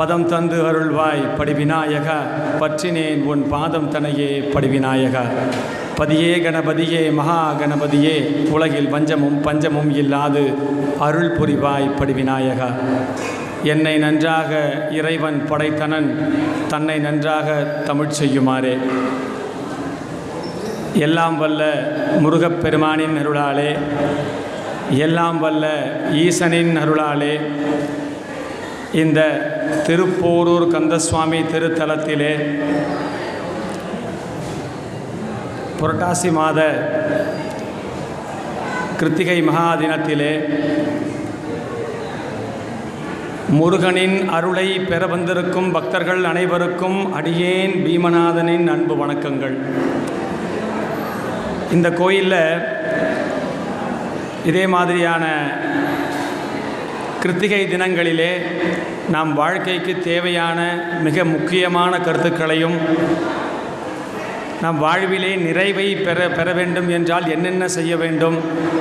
பதம் தந்து அருள்வாய் படிவிநாயக பற்றினேன் உன் பாதம் தனையே படிவிநாயகா. பதியே கணபதியே மகா கணபதியே உலகில் வஞ்சமும் பஞ்சமும் இல்லாது அருள் புரிவாய் படிவிநாயகா. என்னை நன்றாக இறைவன் படைத்தனன் தன்னை நன்றாக தமிழ் செய்யுமாறே. எல்லாம் வல்ல முருகப்பெருமானின் அருளாலே எல்லாம் வல்ல ஈசனின் அருளாலே இந்த திருப்போரூர் கந்தசுவாமி திருத்தலத்திலே புரட்டாசி மாத கிருத்திகை மகா தினத்திலே முருகனின் அருளை பெற வந்திருக்கும் பக்தர்கள் அனைவருக்கும் அடியேன் பீமநாதனின் அன்பு வணக்கங்கள். இந்த கோயிலில் இதே மாதிரியான கிருத்திகை தினங்களிலே நாம் வாழ்க்கைக்கு தேவையான மிக முக்கியமான கருத்துக்களையும் நம் வாழ்விலே நிறைவை பெற பெற வேண்டும் என்றால் என்னென்ன செய்ய வேண்டும்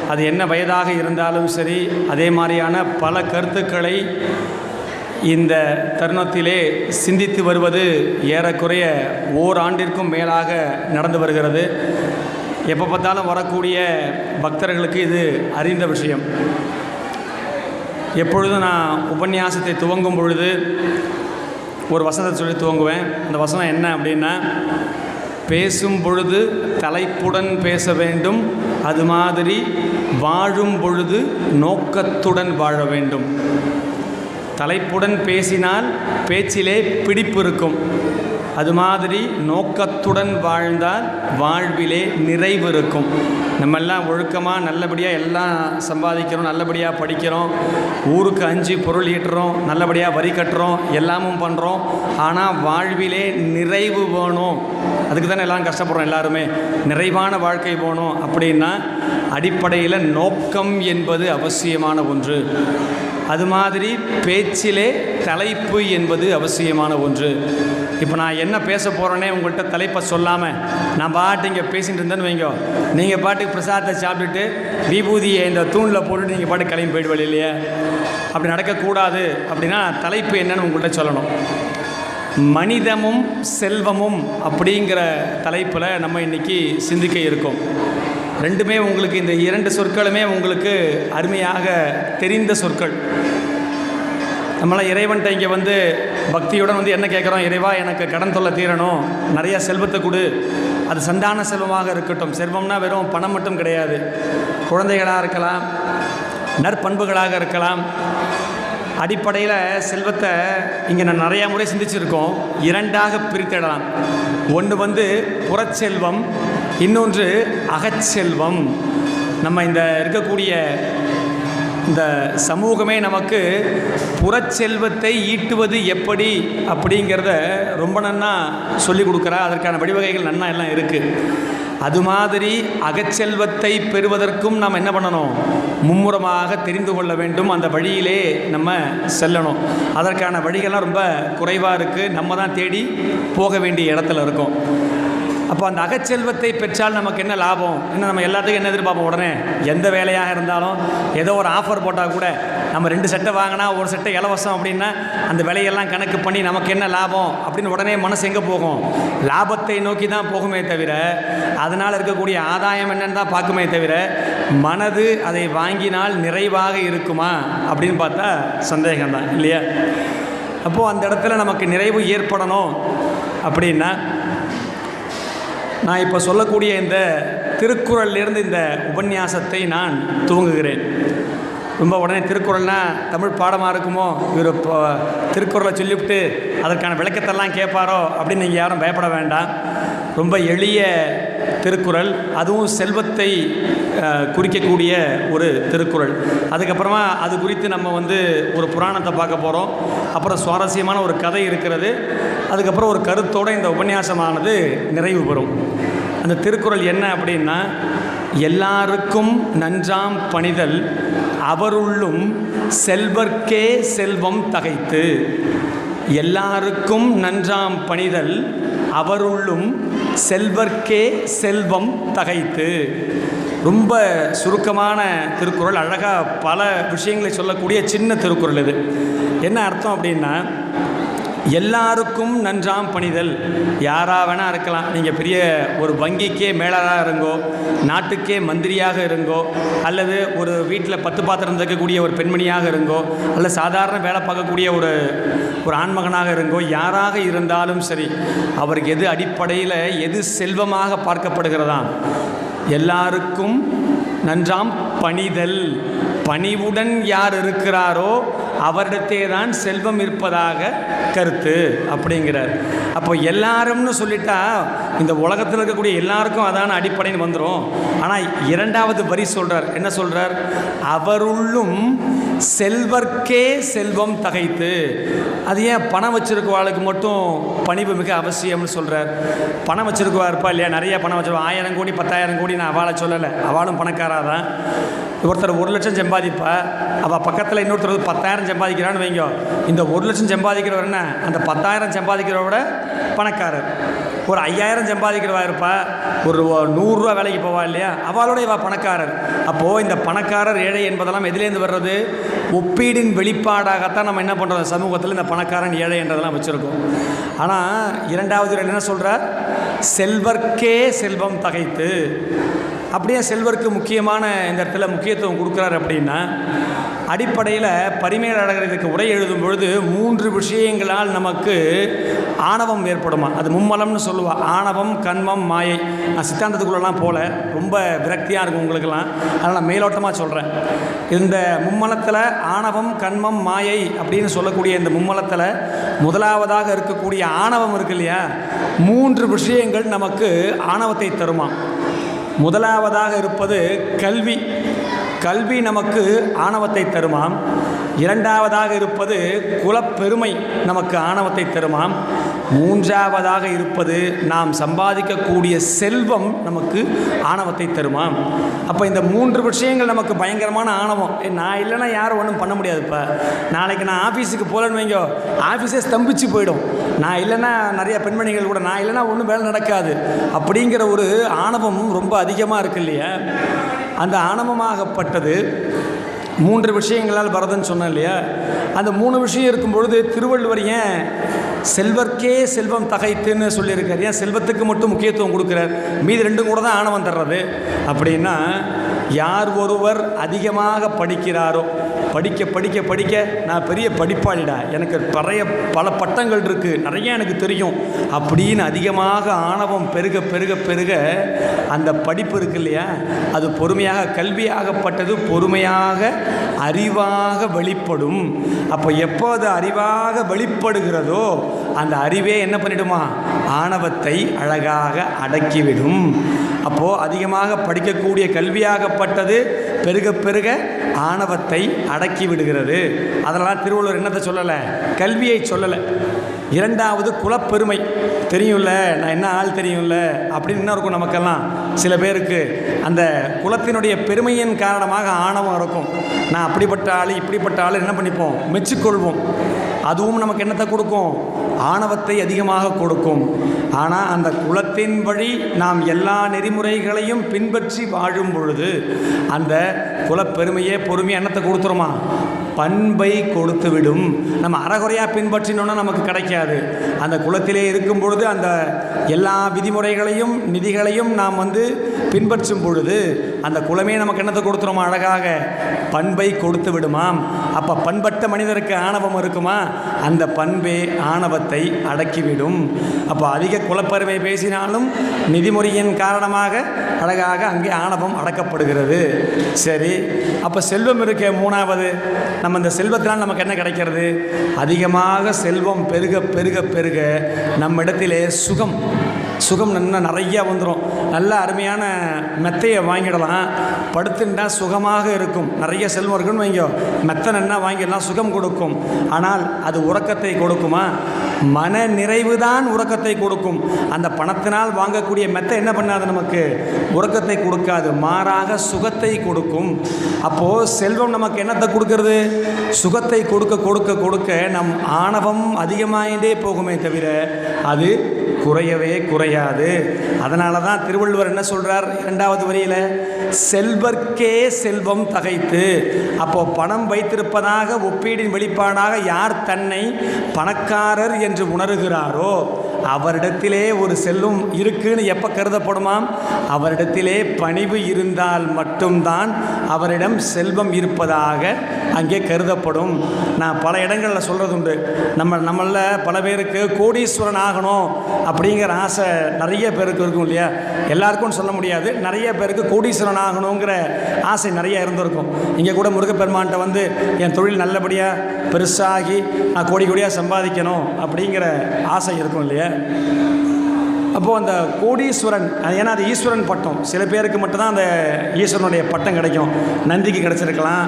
அது என்ன வயதாக இருந்தாலும் சரி அதே மாதிரியான பல கருத்துக்களை இந்த தருணத்திலே சிந்தித்து வருவது ஏறக்குறைய ஓராண்டிற்கும் மேலாக நடந்து வருகிறது. எப்போ பார்த்தாலும் வரக்கூடிய பக்தர்களுக்கு இது அறிந்த விஷயம். எப்பொழுதும் நான் உபன்யாசத்தை துவங்கும் பொழுது ஒரு வசனத்தை சொல்லி துவங்குவேன். அந்த வசனம் என்ன அப்படின்னா பேசும் பொழுது தலைப்புடன் பேச வேண்டும் அது மாதிரி வாழும் பொழுது நோக்கத்துடன் வாழ வேண்டும். தலைப்புடன் பேசினால் பேச்சிலே பிடிப்பு இருக்கும். அது மாதிரி நோக்கத்துடன் வாழ்ந்தால் வாழ்விலே நிறைவு இருக்கும் நம்ம எல்லாம் ஒழுக்கமாக நல்லபடியாக எல்லாம் சம்பாதிக்கிறோம் நல்லபடியாக படிக்கிறோம் ஊருக்கு அஞ்சு பொருள் ஈட்டுறோம் நல்லபடியாக வரி கட்டுறோம் எல்லாமும் பண்ணுறோம் ஆனால் வாழ்விலே நிறைவு வேணும். அதுக்கு தானே எல்லாம் கஷ்டப்படுறோம் எல்லாருமே. நிறைவான வாழ்க்கை போகணும் அப்படின்னா அடிப்படையில் நோக்கம் என்பது அவசியமான ஒன்று. அது மாதிரி பேச்சிலே தலைப்பு என்பது அவசியமான ஒன்று. இப்போ நான் என்ன பேச போகிறேனே உங்கள்கிட்ட தலைப்பை சொல்லாமல் நான் பாட்டு இங்கே பேசிகிட்டு இருந்தேன்னு வைங்கோ. நீங்கள் பாட்டுக்கு பிரசாதத்தை சாப்பிட்டுட்டு விபூதியை இந்த தூணில் போட்டுட்டு நீங்கள் பாட்டு கிளம்பி போயிடுவீங்க இல்லையா? அப்படி நடக்கக்கூடாது அப்படின்னா தலைப்பு என்னன்னு உங்கள்கிட்ட சொல்லணும். மனிதமும் செல்வமும் அப்படிங்கிற தலைப்பில் நம்ம இன்றைக்கி சிந்திக்க இருக்கோம். ரெண்டுமே உங்களுக்கு இந்த இரண்டு சொற்களுமே உங்களுக்கு அருமையாக தெரிந்த சொற்கள். நம்மளாம் இறைவன்கிட்ட இங்கே வந்து பக்தியுடன் வந்து என்ன கேட்குறோம் இறைவா எனக்கு கடன் தொல்லை தீரணும். நிறைய செல்வத்தை கொடு. அது சந்தான செல்வமாக இருக்கட்டும். செல்வம்னா வெறும் பணம் மட்டும் கிடையாது. குழந்தைகளாக இருக்கலாம் நற்பண்புகளாக இருக்கலாம். அடிப்படையில் செல்வத்தை இங்கே நான் நிறையா முறை சிந்திச்சிருக்கோம். இரண்டாக பிரித்திடலாம். ஒன்று வந்து புறச்செல்வம் இன்னொன்று அகச்செல்வம். நம்ம இந்த இருக்கக்கூடிய இந்த சமூகமே நமக்கு புறச்செல்வத்தை ஈட்டுவது எப்படி அப்படிங்கிறத ரொம்ப நன்னா சொல்லி கொடுக்குறா. அதற்கான வழிவகைகள் நன்னா எல்லாம் இருக்குது அது மாதிரி அகச்செல்வத்தை பெறுவதற்கும் நாம் என்ன பண்ணணும்? மும்முரமாக தெரிந்து கொள்ள வேண்டும். அந்த வழியிலே நம்ம செல்லணும். அதற்கான வழிகள்லாம் ரொம்ப குறைவாக இருக்குது நம்ம தான் தேடி போக வேண்டிய இடத்துல இருக்கோம். அப்போ அந்த அகச்செல்வத்தை பெற்றால் நமக்கு என்ன லாபம்? என்ன நம்ம எல்லாத்துக்கும் என்ன எதிர்பார்ப்போம்? உடனே எந்த வேலையாக இருந்தாலும் ஏதோ ஒரு ஆஃபர் போட்டால் கூட நம்ம ரெண்டு செட்டை வாங்கினா ஒரு செட்டை இலவசம் அப்படின்னா அந்த விலையெல்லாம் கணக்கு பண்ணி நமக்கு என்ன லாபம் அப்படின்னு உடனே மனசு எங்கே போகும்? லாபத்தை நோக்கி தான் போகுமே தவிர அதனால் இருக்கக்கூடிய ஆதாயம் என்னன்னு தான் பார்க்குமே தவிர மனது அதை வாங்கினால் நிறைவாக இருக்குமா அப்படின்னு பார்த்தா சந்தேகம்தான் இல்லையா? அப்போது அந்த இடத்துல நமக்கு நிறைவு ஏற்படணும் அப்படின்னா நான் இப்போ சொல்லக்கூடிய இந்த திருக்குறள்லேருந்து இந்த உபன்யாசத்தை நான் துவங்குகிறேன். ரொம்ப உடனே திருக்குறள்னா தமிழ் பாடமாக இருக்குமோ? இவர் இப்போ திருக்குறளை சொல்லிவிட்டு அதற்கான விளக்கத்தெல்லாம் கேட்பாரோ அப்படின்னு நீங்கள் யாரும் பயப்பட வேண்டாம். ரொம்ப எளிய திருக்குறள் அதுவும் செல்வத்தை குறிக்கக்கூடிய ஒரு திருக்குறள். அதுக்கப்புறமா அது குறித்து நம்ம வந்து ஒரு புராணத்தை பார்க்க போகிறோம் அப்புறம் சுவாரஸ்யமான ஒரு கதை இருக்கிறது. அதுக்கப்புறம் ஒரு கருத்தோடு இந்த உபன்யாசமானது நிறைவு பெறும். அந்த திருக்குறள் என்ன அப்படின்னா எல்லாருக்கும் நன்றாம் பணிதல் அவருள்ளும் செல்வர்க்கே செல்வம் தகைத்து. எல்லாருக்கும் நன்றாம் பணிதல் அவருள்ளும் செல்வர்க்கே செல்வம் தகைத்து. ரொம்ப சுருக்கமான திருக்குறள் அழகாக பல விஷயங்களை சொல்லக்கூடிய சின்ன திருக்குறள் இது. என்ன அர்த்தம் அப்படின்னா எல்லாருக்கும் நன்றாம் பணிதல். யாராக வேணா இருக்கலாம். நீங்கள் பெரிய ஒரு வங்கிக்கே மேலாளராக இருங்கோ நாட்டுக்கே மந்திரியாக இருங்கோ அல்லது ஒரு வீட்டில் பத்து பாத்திரம் தைக்கக்கூடிய ஒரு பெண்மணியாக இருங்கோ அல்லது சாதாரண வேலை பார்க்கக்கூடிய ஒரு ஒரு ஆண்மகனாக இருங்கோ யாராக இருந்தாலும் சரி அவருக்கு எது அடிப்படையில் எது செல்வமாக பார்க்கப்படுகிறதா? எல்லாருக்கும் நன்றாம் பணிதல். பணிவுடன் யார் இருக்கிறாரோ அவரிடத்தே தான் செல்வம் இருப்பதாக கருத்து அப்படிங்கிறார். அப்போ எல்லாரும்னு சொல்லிட்டா இந்த உலகத்தில் இருக்கக்கூடிய எல்லாருக்கும் அதான அடிப்படைன்னு வந்துடும் ஆனால் இரண்டாவது வரி சொல்கிறார் என்ன சொல்கிறார் அவருள்ளும் செல்வர்க்கே செல்வம் தகைத்து. அது ஏன் பணம் வச்சிருக்கவாளுக்கு மட்டும் பணிவு மிக அவசியம்னு சொல்கிறார் பணம் வச்சிருக்கவா இருப்பா இல்லையா? நிறைய பணம் வச்சிருவா ஆயிரம் கோடி பத்தாயிரம் கோடி நான் அவளை சொல்லலை. அவளும் பணக்காராதான் ஒருத்தர் ஒரு லட்சம் சம்பாதிப்பா. அவள் பக்கத்தில் இன்னொருத்தர் பத்தாயிரம் பத்தாயிரம் சம்பாதிக்கிறான்னு வைங்க. இந்த ஒரு லட்சம் சம்பாதிக்கிறவர் என்ன? அந்த பத்தாயிரம் சம்பாதிக்கிறவோட பணக்காரர். ஒரு ஐயாயிரம் சம்பாதிக்கிறவா இருப்பா? ஒரு நூறுரூவா வேலைக்கு போவா இல்லையா? அவளோட இவா பணக்காரர். அப்போது இந்த பணக்காரர் ஏழை என்பதெல்லாம் எதுலேருந்து வர்றது? ஒப்பீடின் வெளிப்பாடாகத்தான் நம்ம என்ன பண்ணுறோம் சமூகத்தில் இந்த பணக்காரன் ஏழை என்றதெல்லாம் வச்சுருக்கோம். ஆனால் இரண்டாவது என்ன சொல்கிறார் செல்வர்க்கே செல்வம் தகைத்து. அப்படியே செல்வருக்கு முக்கியமான இந்த இடத்துல முக்கியத்துவம் கொடுக்குறாரு அப்படின்னா அடிப்படையில் பரிமேலழகர் இதுக்கு உரை எழுதும் பொழுது மூன்று விஷயங்களால் நமக்கு ஆணவம் ஏற்படுமா? அது மும்மலம்னு சொல்லுவாள் ஆணவம் கண்மம் மாயை. நான் சித்தாந்தத்துக்குள்ளெல்லாம் போல. ரொம்ப விரக்தியாக இருக்கும் உங்களுக்கெல்லாம். அதனால் நான் மேலோட்டமாக சொல்கிறேன் இந்த மும்மலத்தில் ஆணவம் கண்மம் மாயை அப்படின்னு சொல்லக்கூடிய இந்த மும்மலத்தில் முதலாவதாக இருக்கக்கூடிய ஆணவம் இருக்கு இல்லையா? மூன்று விஷயங்கள் நமக்கு ஆணவத்தை தருமா? முதலாவதாக இருப்பது கல்வி. கல்வி நமக்கு ஆணவத்தை தருமாம். இரண்டாவதாக இருப்பது குலப்பெருமை நமக்கு ஆணவத்தை தருமாம். மூன்றாவதாக இருப்பது நாம் சம்பாதிக்கக்கூடிய செல்வம் நமக்கு ஆணவத்தை தருமாம். அப்போ இந்த மூன்று விஷயங்கள் நமக்கு பயங்கரமான ஆணவம். நான் இல்லைன்னா யாரும் ஒன்றும் பண்ண முடியாதுப்பா. நாளைக்கு நான் ஆஃபீஸுக்கு போகலன்னு வைங்கோ ஆஃபீஸே ஸ்தம்பிச்சு போயிடும். நான் இல்லைன்னா நிறைய பெண்மணிகள் கூட நான் இல்லைன்னா ஒன்றும் வேலை நடக்காது. அப்படிங்கிற ஒரு ஆணவம் ரொம்ப அதிகமாக இருக்கு இல்லையா? அந்த ஆணவமாகப்பட்டது. மூன்று விஷயங்களால் வரதுன்னு சொன்னேன் இல்லையா? அந்த மூணு விஷயம் இருக்கும் பொழுது திருவள்ளுவர் ஏன் செல்வர்க்கே செல்வம் தகைத்துன்னு சொல்லியிருக்கார்? ஏன் செல்வத்துக்கு மட்டும் முக்கியத்துவம் கொடுக்குறார்? மீதி ரெண்டும் கூட தான் ஆணவம் தர்றது. அப்படின்னா யார் ஒருவர் அதிகமாக படிக்கிறாரோ படிக்க படிக்க படிக்க நான் பெரிய படிப்பாளிடா. எனக்கு நிறைய பல பட்டங்கள் இருக்குது நிறைய எனக்கு தெரியும். அப்படின்னு அதிகமாக ஆணவம் பெருக பெருக பெருக அந்த படிப்பு இருக்கு இல்லையா? அது பொறுமையாக கல்வியாகப்பட்டது பொறுமையாக அறிவாக வெளிப்படும். அப்போ எப்போ அது அறிவாக வெளிப்படுகிறதோ அந்த அறிவே என்ன பண்ணிடுமா? ஆணவத்தை அழகாக அடக்கிவிடும். அப்போது அதிகமாக படிக்கக்கூடிய கல்வியாகப்பட்டது பெருக பெருக ஆணவத்தை அடக்கி விடுகிறது. அதெல்லாம் திருவள்ளுவர் என்னத்தை சொல்லலை? கல்வியை சொல்லலை. இரண்டாவது குலப்பெருமை. தெரியும்ல நான் என்ன ஆள் தெரியும்ல? அப்படின்னு என்ன இருக்கும் நமக்கெல்லாம். சில பேருக்கு அந்த குலத்தினுடைய பெருமையின் காரணமாக ஆணவம் இருக்கும். நான் அப்படிப்பட்ட ஆள் இப்படிப்பட்ட ஆள் என்ன பண்ணிப்போம்? மெச்சிக்கொள்வோம். அதுவும் நமக்கு என்னத்தை கொடுக்கும்? ஆணவத்தை அதிகமாக கொடுக்கும். ஆனால் அந்த குலத்தின் வழி நாம் எல்லா நெறிமுறைகளையும் பின்பற்றி வாழும் பொழுது அந்த குலப்பெருமையே பொறுமையை என்னத்தை கொடுத்துருமா? பண்பை கொடுத்து விடும் நம்ம அறகுறையாக பின்பற்றினோன்னா நமக்கு கிடைக்காது. அந்த குலத்திலே இருக்கும் பொழுது அந்த எல்லா விதிமுறைகளையும் நிதிகளையும் நாம் வந்து பின்பற்றும் பொழுது அந்த குலமே நமக்கு என்னத்தை கொடுத்துருமா அழகாக? பண்பை கொடுத்து விடுமாம். அப்போ பண்பட்ட மனிதருக்கு ஆணவம் இருக்குமா? அந்த பண்பே ஆணவத்தை அடக்கிவிடும். அப்போ அதிக குலப்பெருமை பேசினாலும் நிதிமுறையின் காரணமாக அழகாக அங்கே ஆணவம் அடக்கப்படுகிறது. சரி அப்போ செல்வம் இருக்க மூணாவது. நம்ம இந்த செல்வத்தினால் நமக்கு என்ன கிடைக்கிறது? அதிகமாக செல்வம் பெருக பெருக பெருக நம்மிடத்திலே சுகம். சுகம் நல்லா நிறையா வந்துடும் நல்ல அருமையான மெத்தையை வாங்கிடலாம். படுத்துட்டா சுகமாக இருக்கும். நிறைய செல்வம் இருக்குன்னு வைங்க. மெத்தை நன்னா வாங்கிடலாம் சுகம் கொடுக்கும். ஆனால் அது உறக்கத்தை கொடுக்குமா? மன நிறைவு தான் உறக்கத்தை கொடுக்கும். அந்த பணத்தினால் வாங்கக்கூடிய மெத்தை என்ன பண்ணாது நமக்கு? உறக்கத்தை கொடுக்காது. மாறாக சுகத்தை கொடுக்கும். அப்போது செல்வம் நமக்கு என்னத்தை கொடுக்கறது? சுகத்தை கொடுக்க கொடுக்க கொடுக்க நம் ஆணவம் அதிகமாகிட்டே போகுமே தவிர அது குறையவே குறையாது. அதனால தான் திருவள்ளுவர் என்ன சொல்கிறார் இரண்டாவது வரியில்? செல்வர்க்கே செல்வம் தகைத்து. அப்போ பணம் வைத்திருப்பதாக ஒப்பீடின் வெளிப்பாடாக யார் தன்னை பணக்காரர் என்று உணர்கிறாரோ அவரிடத்திலே ஒரு செல்வம் இருக்குன்னு எப்போ கருதப்படுமாம்? அவரிடத்திலே பணிவு இருந்தால் மட்டும்தான் அவரிடம் செல்வம் இருப்பதாக அங்கே கருதப்படும். நான் பல இடங்களில் சொல்கிறது உண்டு நம்ம நம்மளில் பல பேருக்கு கோடீஸ்வரன் ஆகணும் அப்படிங்கிற ஆசை நிறைய பேருக்கு இருக்கும் இல்லையா? எல்லாருக்கும் சொல்ல முடியாது. நிறைய பேருக்கு கோடீஸ்வரன் ஆகணுங்கிற ஆசை நிறைய இருந்திருக்கும். இங்கே கூட முருகப்பெருமான்கிட்ட வந்து என் தொழில் நல்லபடியாக பெருசாகி நான் கோடி கோடியாக சம்பாதிக்கணும் அப்படிங்கிற ஆசை இருக்கும் இல்லையா? அப்போது அந்த கோடீஸ்வரன் அது ஏன்னா அது ஈஸ்வரன் பட்டம். சில பேருக்கு மட்டும்தான் அந்த ஈஸ்வரனுடைய பட்டம் கிடைக்கும். நந்திக்கு கிடச்சிருக்கலாம்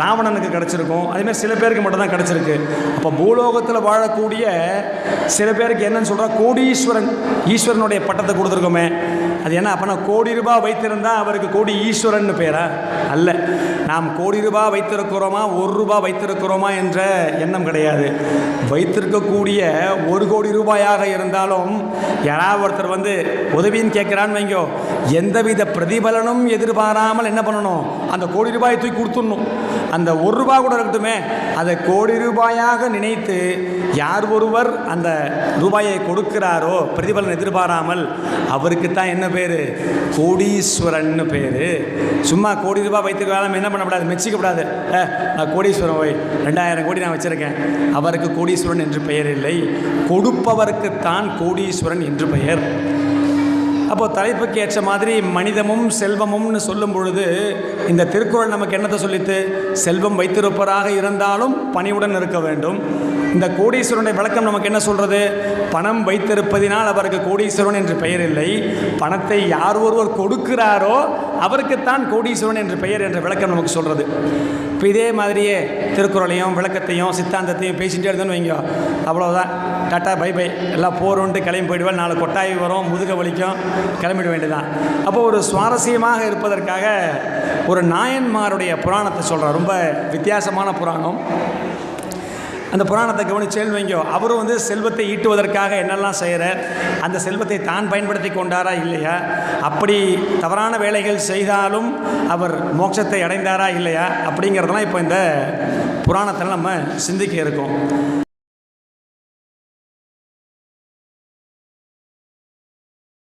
ராவணனுக்கு கிடச்சிருக்கும். அதேமாதிரி சில பேருக்கு மட்டும்தான் கிடச்சிருக்கு. அப்போ பூலோகத்தில் வாழக்கூடிய சில பேருக்கு என்னன்னு சொல்கிறா கோடீஸ்வரன் ஈஸ்வரனுடைய பட்டத்தை கொடுத்துருக்கோமே. அது என்ன அப்போ நான் கோடி ரூபாய் வைத்திருந்தா அவருக்கு கோடி ஈஸ்வரன் பேரா? அல்ல. நாம் கோடி ரூபாய் வைத்திருக்கிறோமா ஒரு ரூபாய் வைத்திருக்கிறோமா என்ற எண்ணம் கிடையாது. வைத்திருக்கக்கூடிய ஒரு கோடி ரூபாயாக இருந்தாலும் யாராவது ஒருத்தர் வந்து உதவின்னு கேட்குறான்னு வைங்கோ எந்தவித பிரதிபலனும் எதிர்பாராமல் என்ன பண்ணணும் அந்த கோடி ரூபாயை தூக்கி கொடுத்துடணும். அந்த ஒரு ரூபாய் கூட இருக்கட்டுமே அதை கோடி ரூபாயாக நினைத்து யார் ஒருவர் அந்த ரூபாயை கொடுக்கிறாரோ பிரதிபலன் எதிர்பாராமல் அவருக்கு தான் என்ன பேர்? கோடீஸ்வரன் பேர். சும்மா கோடி ரூபாய் வைத்திருக்கலாம் என்ன பண்ணக்கூடாது? மெச்சிக்கப்படாது. "ஏ, நான் கோடீஸ்வரன் போய் ரெண்டாயிரம் கோடி நான் வச்சுருக்கேன். அவருக்கு கோடீஸ்வரன் என்று பெயர் இல்லை. கொடுப்பவருக்குத்தான் கோடீஸ்வரன் என்று பெயர். அப்போது தலைப்புக்கு ஏற்ற மாதிரி மனிதமும் செல்வமும்னு சொல்லும் பொழுது இந்த திருக்குறள் நமக்கு என்னத்தை சொல்லித்து? செல்வம் வைத்திருப்பவராக இருந்தாலும் பணிவுடன் இருக்க வேண்டும். இந்த கோடீஸ்வரனுடைய விளக்கம் நமக்கு என்ன சொல்றது? பணம் வைத்திருப்பதினால் அவருக்கு கோடீஸ்வரன் என்று பெயர் இல்லை. பணத்தை யார் ஒருவர் கொடுக்கிறாரோ அவருக்குத்தான் கோடீஸ்வரன் என்று பெயர் என்ற விளக்கம் நமக்கு சொல்றது. இப்போ இதே மாதிரியே திருக்குறளையும் விளக்கத்தையும் சித்தாந்தத்தையும் பேசிகிட்டே இருந்தோன்னு வைங்க. அவ்வளோதான் டாட்டா பை பை. எல்லாம் போகிறோன்ட்டு கிளம்பி போயிடுவேன். நாலு கொட்டாய் வரும் முதுக வலிக்கும். கிளம்பிட வேண்டியதான் அப்போ ஒரு சுவாரஸ்யமாக இருப்பதற்காக ஒரு நாயன்மாருடைய புராணத்தை சொல்கிறார் ரொம்ப வித்தியாசமான புராணம். அந்த புராணத்தை கவனிச்சேன்னு வைங்கோ. அவரும் வந்து செல்வத்தை ஈட்டுவதற்காக என்னெல்லாம் செய்கிறார் அந்த செல்வத்தை தான் பயன்படுத்தி கொண்டாரா இல்லையா? அப்படி தவறான வேலைகள் செய்தாலும் அவர் மோட்சத்தை அடைந்தாரா இல்லையா? அப்படிங்கிறதெல்லாம் இப்போ இந்த புராணத்தில் நம்ம சிந்திக்க இருக்கோம்.